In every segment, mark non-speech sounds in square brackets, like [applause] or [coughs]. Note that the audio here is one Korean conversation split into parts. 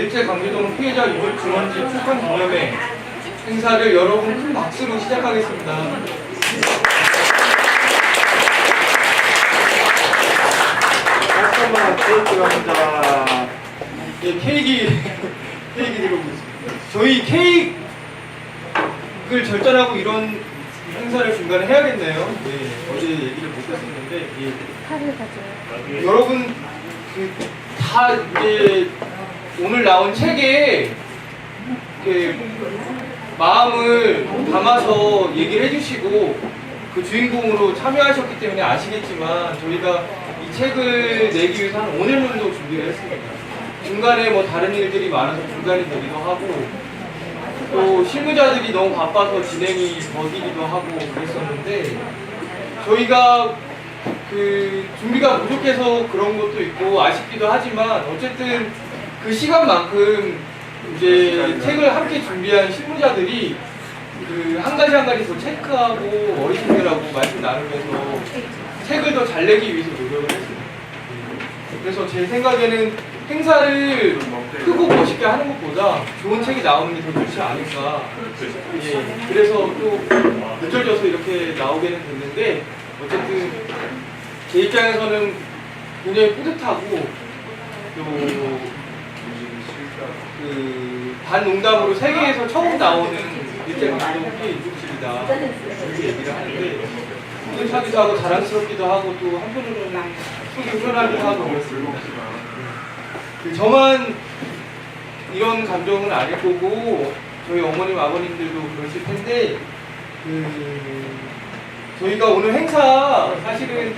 일제 강제동 피해자 유족 증언지 출판 기념회 행사를 여러분 큰 박수로 시작하겠습니다. 잠깐만 케이크 갑니다. 예, 케이크 케이크 들어오고 있습니다. 저희 케이크를 절전하고 이런 행사를 중간에 해야겠네요. 네, 어제 얘기를 못했었는데 예. 여러분 그 다 이제 오늘 나온 책에 마음을 담아서 얘기를 해주시고 그 주인공으로 참여하셨기 때문에 아시겠지만 저희가 이 책을 내기 위해서 한 5년 정도 준비를 했습니다. 중간에 뭐 다른 일들이 많아서 중간이 되기도 하고 또 실무자들이 너무 바빠서 진행이 더디기도 하고 그랬었는데 저희가 그 준비가 부족해서 그런 것도 있고 아쉽기도 하지만 어쨌든 그 시간만큼 이제 책을 함께 준비한 실무자들이 그 한 가지 한 가지 더 체크하고 어르신들하고 말씀 나누면서 책을 더 잘 내기 위해서 노력을 했습니다. 그래서 제 생각에는 행사를 크고 멋있게 하는 것보다 좋은 책이 나오는 게 더 좋지 않을까. 예, 그래서 또 늦어져서 이렇게 나오게는 됐는데 어쨌든 제 입장에서는 굉장히 뿌듯하고 또 그 반농담으로 세계에서 처음 나오는 일제강점기 유족실이다. 이렇게 얘기를 하는데 뿌듯하기도 하고 자랑스럽기도 하고 또 한편으로는 속이 후련하기도 하고 그렇습니다. 그 저만 이런 감정은 아닐 거고 저희 어머님 아버님들도 그러실 텐데 그 저희가 오늘 행사 사실은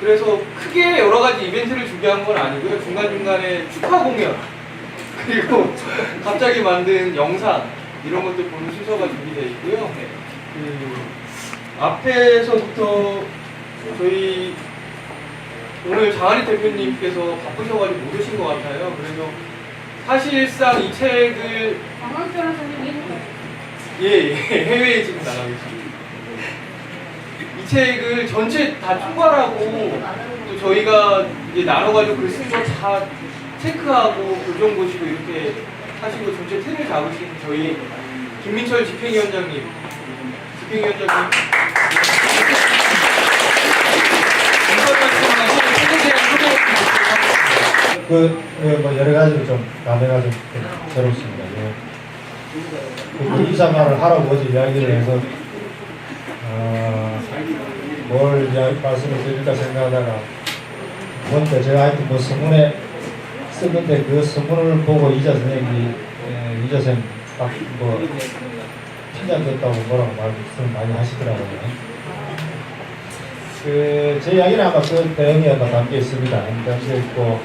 그래서 크게 여러 가지 이벤트를 준비한 건 아니고요. 중간 중간에 축하 공연 그리고 갑자기 만든 영상 이런 것들 보는 순서가 준비되어 있고요. 그 앞에서부터 저희 오늘 장하리 대표님께서 바쁘셔가지고 못 오신 것 같아요. 그래서 사실상 이 책을 강원 변호사님 예, 예, 해외에 지금 나가 계십니다. 이 책을 전체 다 총괄하고 또 저희가 이제 나눠가지고 글쓴 거다 체크하고 교정 보시고 이렇게 하시고 전체 틀을 잡으신 저희 김민철 집행위원장님, 집행위원장님. 그, 그, 뭐, 여러 가지로 좀, 감회가 좀 새롭습니다. 예. 그, 이사말을 하라고 어제 이야기를 해서, 어, 뭘 이야기, 말씀을 드릴까 생각하다가, 보니까 제가 하여튼 뭐 서문에 썼는데 그 서문을 보고 이자 선생님이, 예, 이자 선생님, 딱, 뭐, 팀장 됐다고 뭐라고 말씀 많이 하시더라고요. 그, 제 이야기는 아마 그 내용이 아마 담겨 있습니다. 담겨 있고,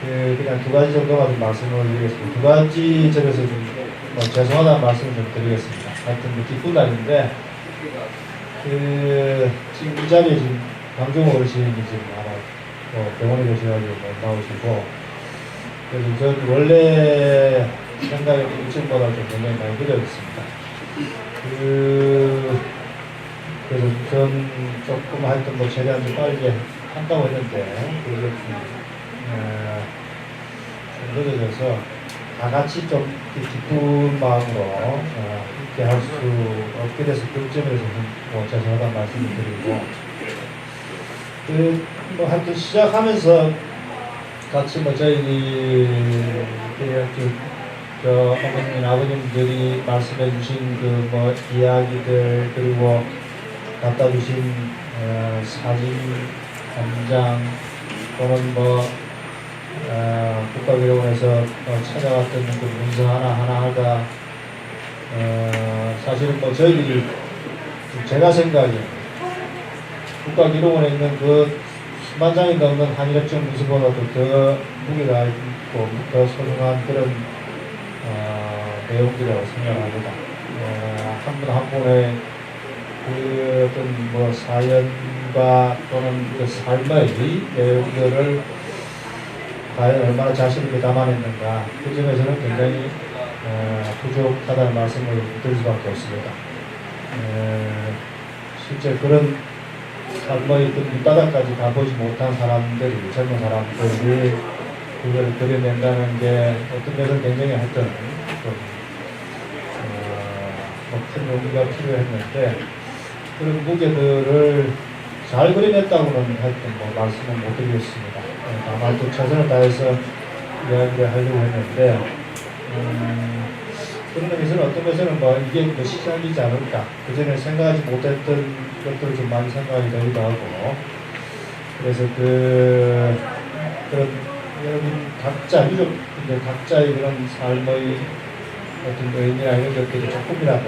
그 그냥 두 가지 정도만 좀 말씀을 드리겠습니다. 두 가지 점에서 좀 뭐, 죄송하다는 말씀을 좀 드리겠습니다. 하여튼 뭐 기쁜 날인데 그 지금 이 자리에 지금 강종호 어르신이 지금 아마 뭐 병원에 계셔가지고 못 나오시고 그래서 전 원래 생각에 일정보다 좀 굉장히 많이 늦어졌습니다. 그 그래서 전 조금 하여튼 뭐 최대한 좀 빨리 한다고 했는데 그게 좀 어, 좀 늦어져서 다 같이 좀 기쁜 마음으로 어, 이렇게 할수 없게 돼서 그 점에서 좀뭐 죄송하다는 말씀을 드리고 그 뭐 하여튼 시작하면서 같이 뭐 저희 그, 어머님 아버님들이 말씀해 주신 그 뭐 이야기들 그리고 갖다 주신 어, 사진 한장 또는 뭐 어, 국가기록원에서 어, 찾아왔던 그 문서 하나 하나 하다 어, 사실은 뭐 저희들이 제가 생각에 국가기록원에 있는 그수 만 장이 넘는 한일협정 문서보다도 더 무게가 있고 더 소중한 그런 어, 내용들이라고 생각합니다. 어, 한분 한 분의 그 어떤 뭐 사연과 또는 그 삶의 내용들을 과연 얼마나 자신 있게 담아냈는가 그 점에서는 굉장히 어, 부족하다는 말씀을 드릴 수밖에 없습니다. 에, 실제 그런 삶의 그 밑바닥까지 가보지 못한 사람들이 젊은 사람들이 그걸 그려낸다는 게 어떤 면에서 굉장히 하여튼 좀 어, 뭐큰 용기가 필요했는데 그런 무게들을 잘 그려냈다고는 하여튼 뭐 말씀은 못 드리겠습니다. 어, 다만 또 최선을 다해서 이야기를 하려고 했는데 음, 그런 면에서는 어떤 면에서는 뭐 이게 뭐 시작이지 않을까 그 전에 생각하지 못했던 것들을 좀 많이 생각이 되기도 하고 그래서 그 그런 여러분 각자 유족 근데 각자의 그런 삶의 어떤 의미나 이런 것들이 조금이라도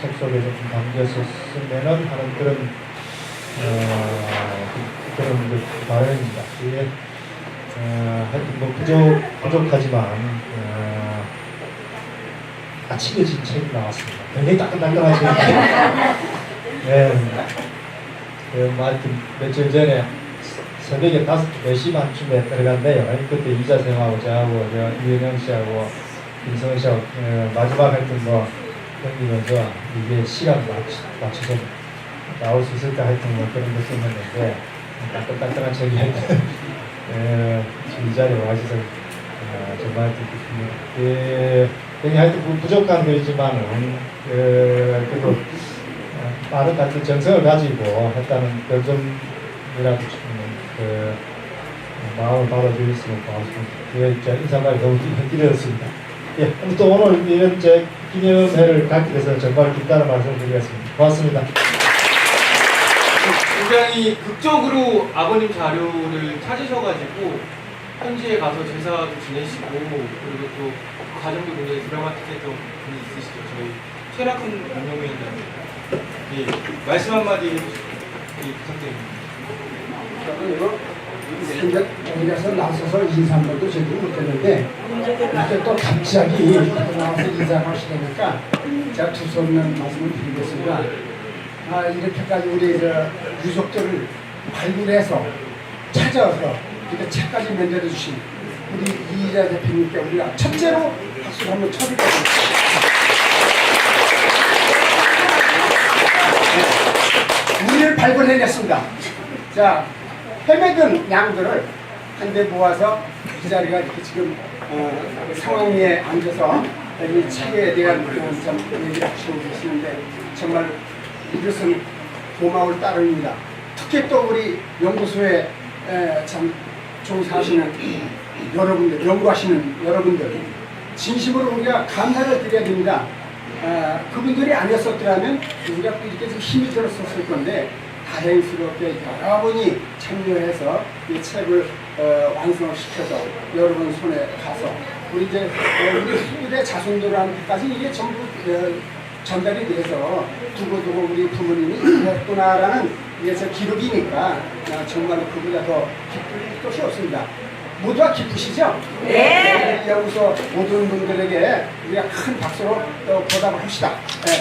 책 속에 좀 담겼었으면은 하는 그런 어, 그- 그런 그 바람입니다. 이게 어, 하여튼 뭐 부족 부족하지만 어, 아침에 진 책이 나왔습니다. 굉장히 따끈따끈하죠. 네. 그, 뭐 하여튼 며칠 전에 새벽에 다섯 몇 시만쯤에 들어간대요. 그때 이자생하고 저하고 저 이은영 씨하고 김성은 씨하고 어, 마지막 하여튼 뭐 경기면서 이게 시간 맞추, 맞춰서 나올 수 있을까 하여튼 뭐 그런 거 생겼는데 따끈따끈한 책이 하여튼 어, 지금 이 자리에 와주셔서 어, 정말 그, 그, 굉장히 하여튼 부- 부족한 거이지만은 그, 그래도 어, 많은 같은 정성을 가지고 했다는 그 점이라도 좀, 그 어, 마음을 받아주셨으면 고맙습니다. 예, 저 인사말 너무 드렸습니다. 예, 아무튼 오늘 이런 제 기념회를 갖게 돼서 정말 기다는 말씀 드리겠습니다. 고맙습니다. 굉장히 극적으로 아버님 자료를 찾으셔가지고 현지에 가서 제사도 지내시고 그리고 또 과정도 굉장히 드라마틱했던 분이 있으시죠. 저희 최락훈 운영위원장님. 예, 말씀 한마디 예, 부탁드립니다. 여기서 나서서 인사 한 번도 제대로 못했는데 이렇게 또 갑자기 나와서 인사를 하시니까 제가 두 손을 말씀을 드리겠습니다. 아, 이렇게까지 우리 저 유족들을 발굴해서 찾아서 이렇게 책까지 만들어 주신 우리 이희자 대표님께 우리가 첫째로 박수를 한번 쳐드리겠습니다. 네. 우리를 발굴해냈습니다. 자, 헤매던 양들을 한데 모아서 이 자리가 이렇게 지금 어, 상황 위에 앉아서 이 책에 대한 어, 참 얘기를 하시고 계시는데 정말 이것은 고마울 따름입니다. 특히 또 우리 연구소에 에, 참 종사하시는 여러분들, 연구하시는 여러분들 진심으로 우리가 감사를 드려야 됩니다. 아, 그분들이 아니었었더라면 우리가 또 이렇게 좀 힘이 들었었을 건데 다행스럽게 여러분이 참여해서 이 책을 어, 완성을 시켜서 여러분 손에 가서 우리 이제 어, 우리 후대 자손들한테까지 이게 전부 어, 전달이 돼서 두고두고 우리 부모님이 했구나라는 저 기록이니까 아, 정말 그보다 더 기쁠 것이 없습니다. 모두가 기쁘시죠? 네. 연구소 모든 분들에게 우리가 큰 박수로 또 보답을 합시다. 네.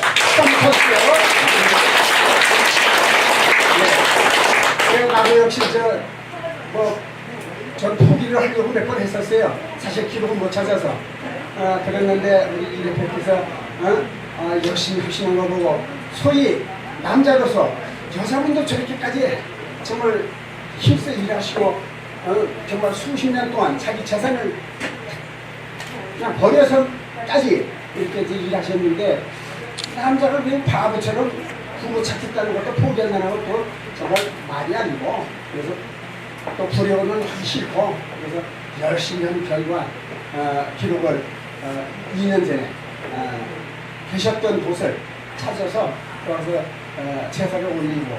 네. 네, 나도 역시 저, 뭐, 전 포기를 하려고 몇 번 했었어요. 사실 기록을 못 찾아서. 아, 그랬는데, 우리 이 대표께서, 어? 아, 열심히 하시는 거 보고, 소위 남자로서 여자분도 저렇게까지 정말 힘써 일하시고, 어, 정말 수십 년 동안 자기 재산을 그냥 버려서까지 이렇게 일하셨는데, 남자가 그냥 바보처럼 부모 찾겠다는 것도 포기한다는 것도 정말 말이 아니고 그래서 또 부려우면 하기 싫고 그래서 열심히 한 결과 어, 기록을 어, 2년 전에 어, 계셨던 곳을 찾아서 어, 제사를 올리고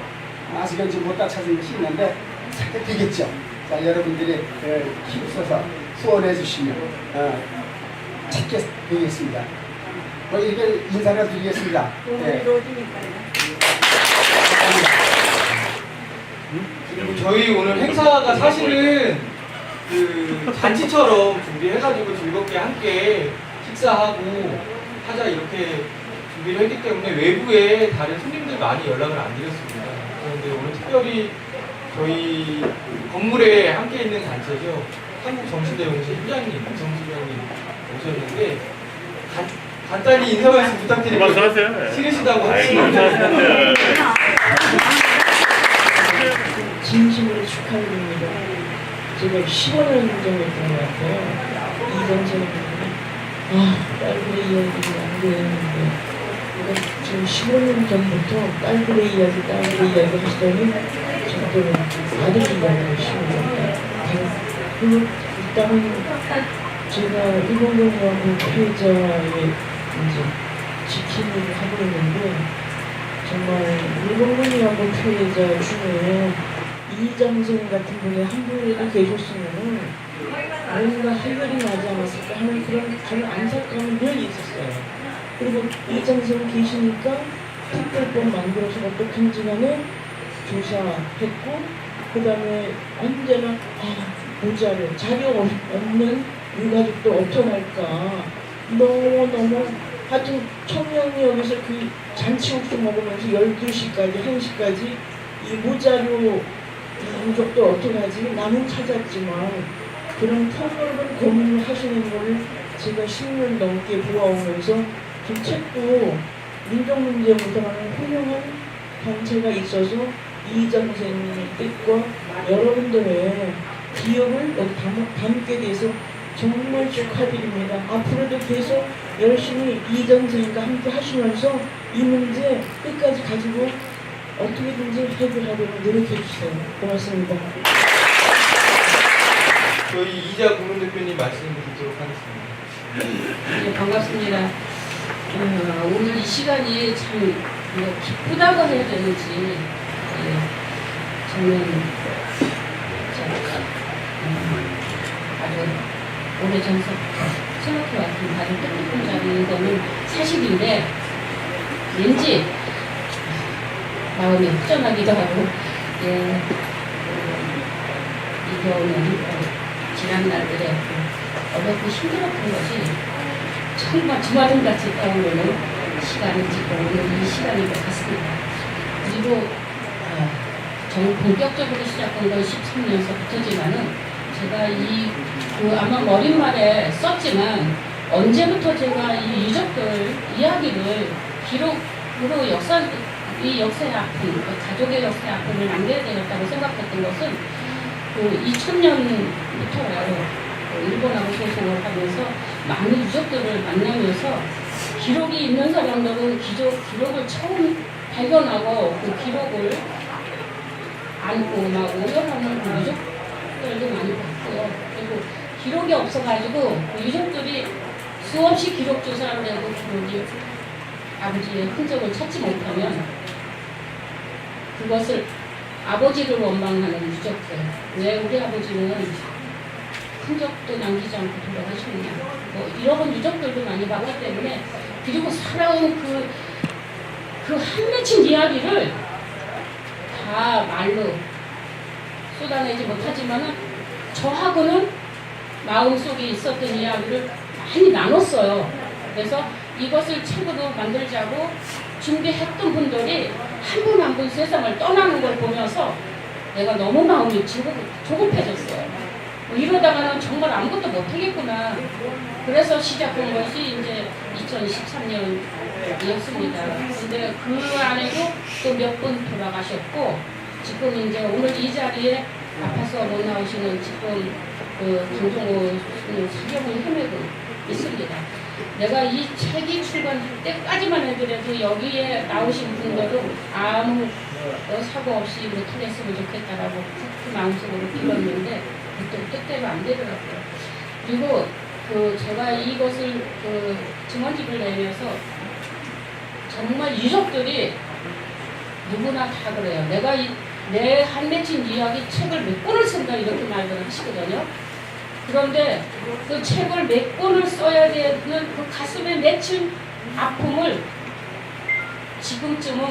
아직은 이제 못다 찾은 것이 있는데 찾게 되겠죠. 자 여러분들이 어, 힘써서 후원해 주시면 어, 찾게 되겠습니다. 뭐 이렇게 인사를 드리겠습니다. 네. 그리고 저희 오늘 행사가 사실은 그 잔치처럼 준비해가지고 즐겁게 함께 식사하고 하자 이렇게 준비를 했기 때문에 외부에 다른 손님들 많이 연락을 안 드렸습니다. 그런데 오늘 특별히 저희 건물에 함께 있는 단체죠. 한국정신대용실 팀장님, 이성수 팀장님 오셨는데 간, 간단히 인사 말씀 부탁드립니다. 말씀하세요. 네. 싫으시다고 하시는데 감사합니다. 진심으로 축하드립니다. 제가 15년 정도였던 것 같아요. 이정선 아, 딸들의 이야기가 안 되는데 지금 15년 전부터 딸들의 이야기, 딸들의 이야기 하시더니 저도 아들 이야기를. 그리고 일단은 제가 일본군하고 피해자의 이제 지킴이를 하고 있는데 정말 일본군이하고 피해자 중에 이정선 같은 분이 한 분이라도 계셨으면은 뭔가 해결이 나지 않았을까 하는 그런 저는 안타까움이 늘 있었어요. 그리고 이정선 계시니까 특별법 만들어서 어떻게 지간에 조사했고 그 다음에 언제나 아, 모자를 자격 없는 유가족도 어떡할까. 너무너무 하여튼 여기서 그 잔치국수 먹으면서 12시까지 1시까지 이이 유족도 어떡하지? 나는 찾았지만 그런 폭넓은 고민을 하시는 거를 제가 10년 넘게 보아오면서 그 책도 민족문제운동하는 훌륭한 단체가 있어서 이희정 선생님의 뜻과 여러분들의 기억을 여기 담, 담게 돼서 정말 축하드립니다. 앞으로도 계속 열심히 이희정 선생님과 함께 하시면서 이 문제 끝까지 가지고 어떻게든지 해결하려고 노력해 주세요. 고맙습니다. 저희 이자 국민대표님 말씀 듣도록 하겠습니다. 네, 반갑습니다. 어, 오늘 이 시간이 참 뭐, 기쁘다고 해야 되는지 예, 저는 참, 음, 아주 오래전부터 생각해왔던 아주 뜻깊은 자리인 거는 사실인데 왠지 마음이 허전하기도 하고 예, 어, 이겨오는 지난 날들에 그 어렵고 힘들었던 것이 정말 주마등 같이 떠오르는 시간이 지금 오늘 이 시간인 것 같습니다. 그리고 어, 정 본격적으로 시작한 건 13년서부터지만은 제가 이 그 아마 머릿말에 썼지만 언제부터 제가 이 유족들 이야기를 기록으로 역사 이 역사의 아픔, 그 가족의 역사의 아픔을 남겨야 되겠다고 생각했던 것은 그 2000년부터요. 일본하고 소송을 하면서 많은 유족들을 만나면서 기록이 있는 사람들은 기록, 기록을 처음 발견하고 그 기록을 안고 막 오열하는 그 유족들도 많이 봤고요. 그리고 기록이 없어가지고 그 유족들이 수없이 기록 조사를 해도 기록이 아버지의 흔적을 찾지 못하면 그것을 아버지를 원망하는 유족들. 왜 우리 아버지는 흔적도 남기지 않고 돌아가셨냐. 뭐 이런 유족들도 많이 봤기 때문에 그리고 살아온 그, 그 한맺힌 이야기를 다 말로 쏟아내지 못하지만은 저하고는 마음속에 있었던 이야기를 많이 나눴어요. 그래서 이것을 책으로 만들자고 준비했던 분들이 한 분 한분 세상을 떠나는 걸 보면서 내가 너무 마음이 조급, 조급해졌어요. 뭐 이러다가는 정말 아무것도 못하겠구나. 그래서 시작한 것이 이제 2013년이었습니다. 근데 그 안에도 또 몇 분 돌아가셨고, 지금 이제 오늘 이 자리에 아파서 못 나오시는 지금 그 교수님 사경을 헤매고 있습니다. 내가 이 책이 출간할 때까지만 해더라도 여기에 나오신 분들은 아무 어, 사고 없이 못하겠으면 좋겠다라고 그 마음속으로 빌었는데 그때 뜻대로 안 되더라고요. 그리고 그 제가 이것을 그 증언집을 내면서 정말 유족들이 누구나 다 그래요. 내가 이, 내 한맺힌 이야기 책을 몇 권을 쓴다 이렇게 말을 하시거든요. 그런데 그 책을 몇 권을 써야 되는 그 가슴에 맺힌 아픔을 지금쯤은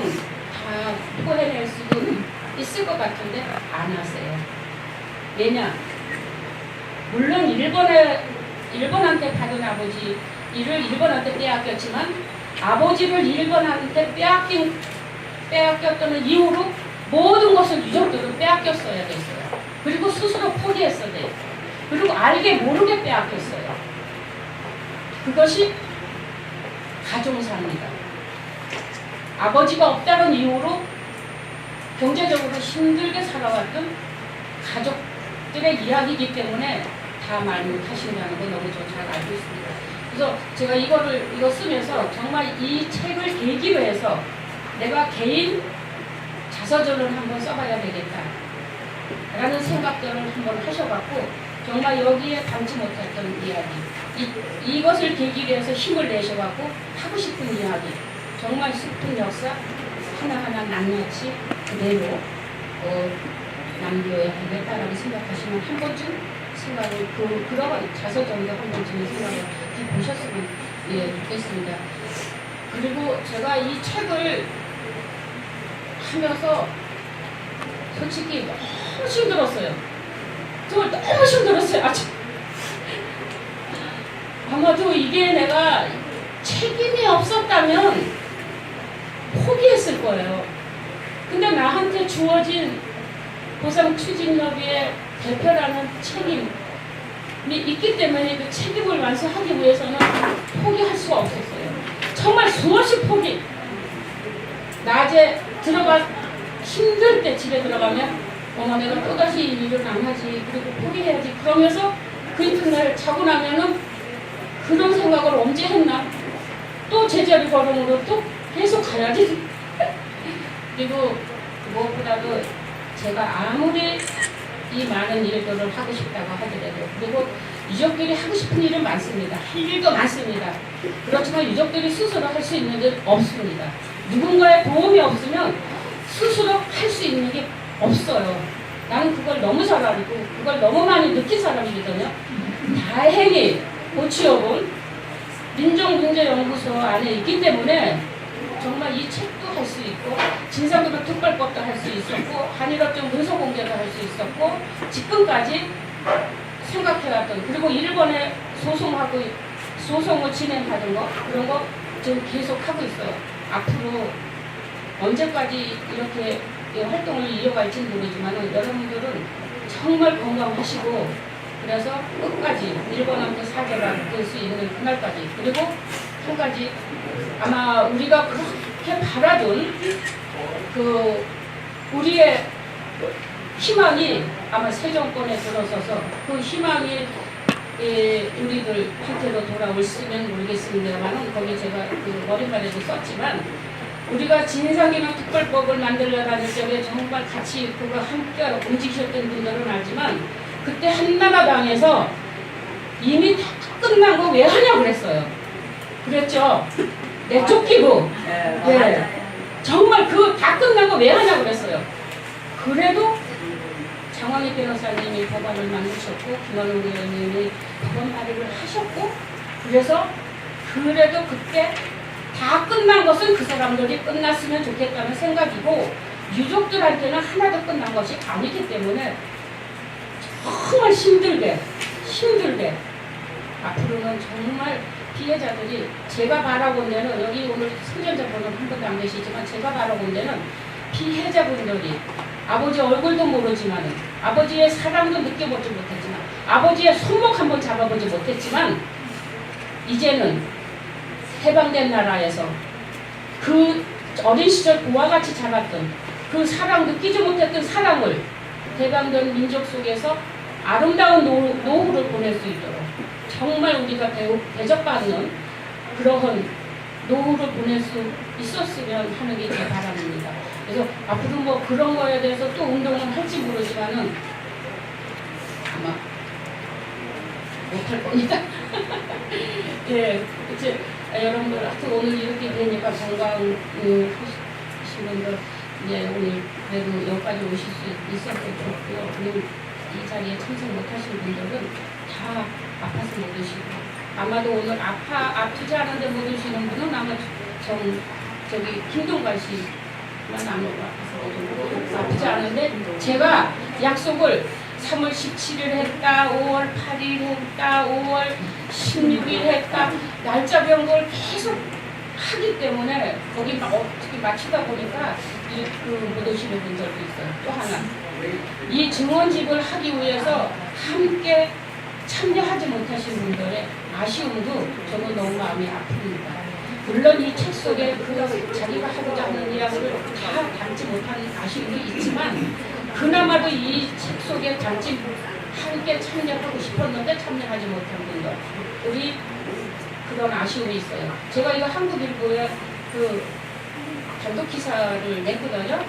다 포해낼 수도 있을 것 같은데 안 하세요. 왜냐? 물론 일본에 일본한테 받은 아버지 이를 일본한테 빼앗겼지만 아버지를 일본한테 빼앗긴 빼앗겼던 이후로 모든 것을 유족들은 빼앗겼어야 됐어요. 그리고 스스로 포기했어야 돼요. 그리고 알게 모르게 빼앗겼어요. 그것이 가정사입니다. 아버지가 없다는 이유로 경제적으로 힘들게 살아왔던 가족들의 이야기이기 때문에 다말 못하신다는 거 너무 저잘 알고 있습니다. 그래서 제가 이거를 이거 쓰면서 정말 이 책을 계기로 해서 내가 개인 자서전을 한번 써봐야 되겠다. 라는 생각들을 한번 하셔갖고 정말 여기에 담지 못했던 이야기 이, 이것을 계기로 해서 힘을 내셔갖고 하고 싶은 이야기 정말 슬픈 역사 하나하나 낱낱이 그대로 어, 남겨야 되겠다라고 생각하시면 한 번쯤 생각을 그, 그런 자서전도 한 번쯤 생각을 해보셨으면 예, 좋겠습니다. 그리고 제가 이 책을 하면서 솔직히 너무 힘들었어요. 정말 너무 힘들었어요. 아주. 아마도 이게 내가 책임이 없었다면 포기했을 거예요. 근데 나한테 주어진 보상 추진협의회 대표라는 책임이 있기 때문에 그 책임을 완수하기 위해서는 포기할 수가 없었어요. 정말 수없이 포기. 낮에 들어가 힘들 때 집에 들어가면 어머 내가 또다시 이 일을 안 하지 그리고 포기해야지 그러면서 그 이튿날 자고 나면은 그런 생각을 언제 했나 또 제자리 걸음으로 또 계속 가야지 [laughs] 그리고 무엇보다도 제가 아무리 이 많은 일들을 하고 싶다고 하더라도 그리고 유족들이 하고 싶은 일은 많습니다. 할 일도 많습니다. 그렇지만 유족들이 스스로 할 수 있는 일 없습니다. 누군가의 도움이 없으면 스스로 할 수 있는 게 없어요. 나는 그걸 너무 잘 알고 그걸 너무 많이 느낀 사람이거든요. 다행히 고치여본 민족문제연구소 안에 있기 때문에 정말 이 책도 할 수 있고 진상규명 특별법도 할 수 있었고 한일협정 문서 공개도 할 수 있었고 지금까지 생각해왔던 그리고 일본에 소송하고 소송을 진행하는 거 그런 거 지금 계속 하고 있어요. 앞으로 언제까지 이렇게 이 활동을 이어갈지는 모르지만 여러분들은 정말 건강하시고 그래서 끝까지 일본한테 사죄가 될 수 있는 그날까지 그리고 한 가지 아마 우리가 그렇게 바라던 그 우리의 희망이 아마 새 정권에 들어서서 그 희망이 예, 우리들한테로 돌아올지는 모르겠습니다만 거기 제가 그 머리말에도 썼지만 우리가 진상규명 특별법을 만들려다닐 적에 정말 같이 그거 함께 움직이셨던 분들은 알지만 그때 한나라당에서 이미 다 끝난 거 왜 하냐고 그랬어요. 그랬죠. 내쫓기고 예. 정말 그다 끝난 거왜 하냐고 그랬어요. 그래도 장황희 변호사님이 법안을 만드셨고 김원웅 의원님이 법안 발의를 하셨고 그래서 그래도 그때 다 끝난 것은 그 사람들이 끝났으면 좋겠다는 생각이고 유족들한테는 하나도 끝난 것이 아니기 때문에 정말 힘들게 힘들게 앞으로는 정말 피해자들이 제가 바라본 데는 여기 오늘 승전자분은 한 분도 안 계시지만 제가 바라본 데는 피해자분들이 아버지 얼굴도 모르지만 아버지의 사랑도 느껴보지 못했지만 아버지의 손목 한번 잡아보지 못했지만 이제는 해방된 나라에서 그 어린 시절 그와 같이 자랐던 그 사랑 느끼지 못했던 사랑을 해방된 민족 속에서 아름다운 노, 노후를 보낼 수 있도록 정말 우리가 대, 대접받는 그러한 노후를 보낼 수 있었으면 하는 게 제 바람입니다. 그래서 앞으로 뭐 그런 거에 대해서 또 운동을 할지 모르지만은 아마 못할 겁니다. [laughs] 예, 이제 여러분들 하여튼 오늘 이렇게 되니까 건강 음, 하신 분들 이제 오늘 그래도 여기까지 오실 수 있어서 좋고요. 그리고 이 자리에 참석 못하신 분들은 다 아파서 못 오시고 아마도 오늘 아파 아프지 않은데 못 오시는 분은 아마 정 저기 김동관 씨만 안 오고 아파서 못 오고 아프지 않은데 제가 약속을 3월 17일 했다, 5월 8일 했다, 5월 16일 했다, 날짜 변경을 계속 하기 때문에 거기 막 어떻게 맞추다 보니까 이그못 오시는 분들도 있어요. 또 하나. 이 증원집을 하기 위해서 함께 참여하지 못하신 분들의 아쉬움도 저는 너무 마음이 아픕니다. 물론 이 책 속에 그 자기가 하고자 하는 이야기를 다 담지 못한 아쉬움이 있지만 그나마도 이 책 속에 담지 함께 참여하고 싶었는데 참여하지 못한 분들 우리 그런 아쉬움이 있어요. 제가 이거 한국일보에 그 단독 기사를 냈거든요.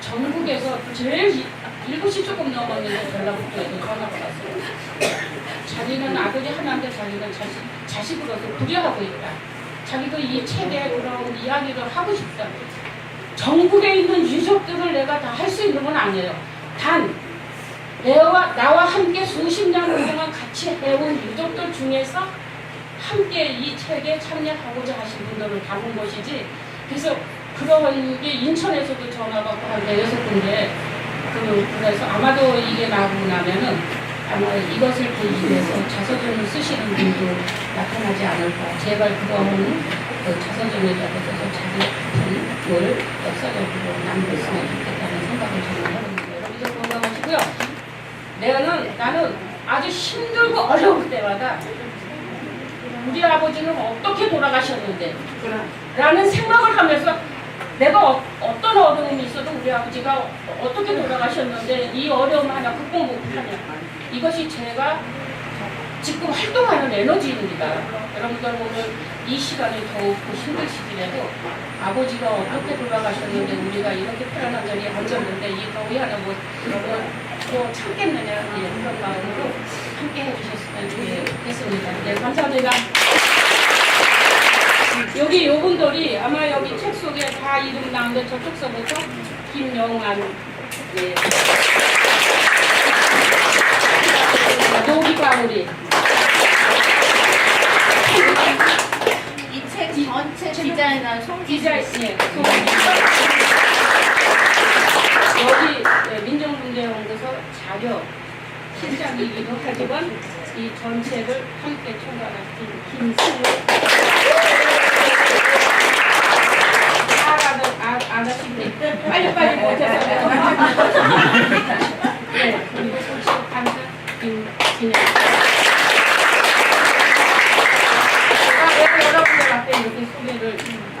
전국에서 제일 7시 조금 넘었는데 전라북도에서 전화가 왔어요. [coughs] 자기는 아들이 하나인데 자기는 자식, 자식으로서 불효하고 있다. 자기도 이 책에 그런 이야기를 하고 싶다. 전국에 있는 유족들을 내가 다 할 수 있는 건 아니에요. 단 내와 나와 함께 수십 년 동안 같이 해온 유족들 중에서 함께 이 책에 참여하고자 하신 분들을 담은 것이지 그래서 그런 게 인천에서도 전화 받고 한 대여섯 군데 그 그래서 아마도 이게 나오고 나면은 아마 이것을 계기 위해서 자서전을 쓰시는 분도 나타나지 않을까 제발 그거는 그 자서전에 적어서 자기 걸 역사적으로 남겼으면 좋겠다는 생각을 저는 하거든요. 여러분들 건강하시고요. 내가는 나는 아주 힘들고 어려울 때마다 우리 아버지는 어떻게 돌아가셨는데 라는 생각을 하면서 내가 어, 떤 어려움이 있어도 우리 아버지가 어떻게 돌아가셨는데 이 어려움 하나 극복 못하냐. 이것이 제가 지금 활동하는 에너지입니다. 여러분들 오늘 이 시간이 더욱 힘드시더라도 아버지가 어떻게 돌아가셨는데 우리가 이렇게 편안한 자리에 앉았는데 이 더위 하나 뭐 그러면 또 참겠느냐. 예, 그런 마음으로 함께 해주셨으면 좋겠습니다. 네 감사합니다 여기 요분들이 아마 여기 책 속에 다 이름 나오는데 저쪽서부터 김영환. 네. 노기광우리. 이책 전체 송지 디자인 예, 여기 네, 민정문제연구소 자료 실장이기도 하지만 이 전체를 함께 총괄하신 김승우 알아도 아, 빨리빨리 못해서 네 그리고 소식 감사 김진영 제가 왜 여러분들 앞에 이렇게 소개를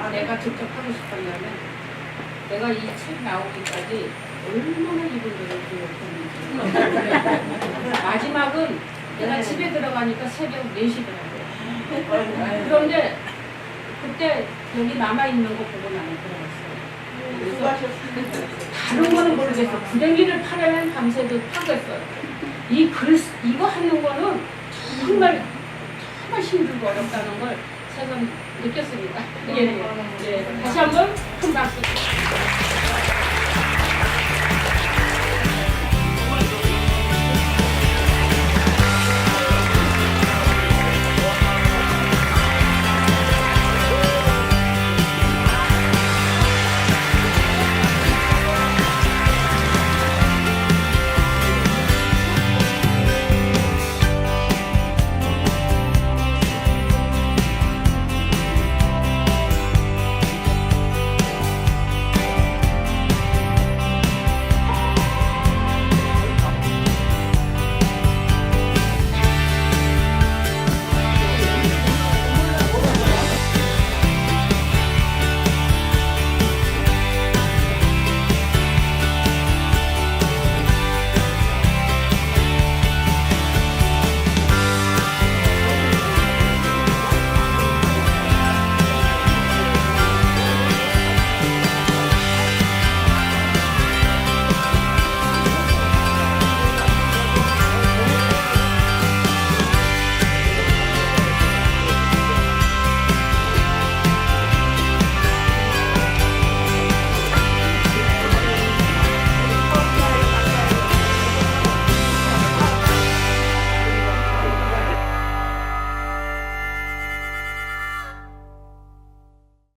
아, 내가 직접 하고 싶었냐면 내가 이 책 나오기까지 얼마나 이분들을 기억했는지 마지막은 내가 집에 들어가니까 새벽 4시더라고요 그런데 그때 여기 남아있는 거 보고 나는 그래서 다른 거는 모르겠어 구덩이를 파려면 밤새도 파겠어요 이 글, 이거 하는 거는 정말 정말 힘들고 어렵다는 걸 제가 느꼈습니다. 예, 예. 다시 한번 큰 박수.